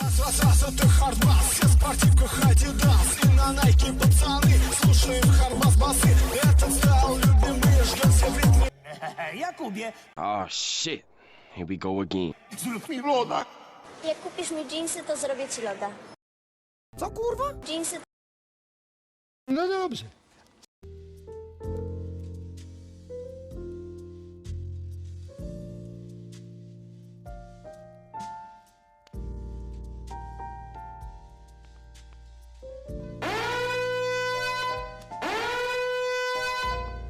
Раз, раз, раз, это хардбас Все с спортивках Adidas И на Nike пацаны Слушаем хардбас басы Этот стал любимый Ждем все в ритме Jakubie, Oh shit. Here we go again. Zrób mi loda Jak kupisz mi dżinsy, to zrobię ci loda. Co kurwa? Dżinsy No dobrze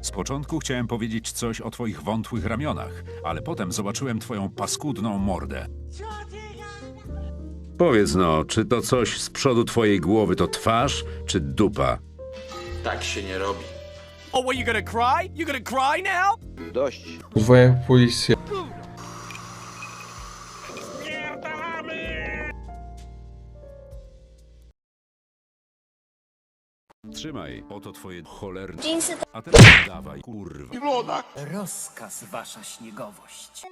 Z początku chciałem powiedzieć coś o twoich wątłych ramionach, ale potem zobaczyłem twoją paskudną mordę. Powiedz no, czy to coś z przodu twojej głowy to twarz, czy dupa? Tak się nie robi. oh, what, you gonna cry? You gonna cry now? Dość. Wołałem policję. Trzymaj, oto twoje cholerne... Jeansy to... A teraz dawaj, kurwa. Rozkaz wasza śniegowość.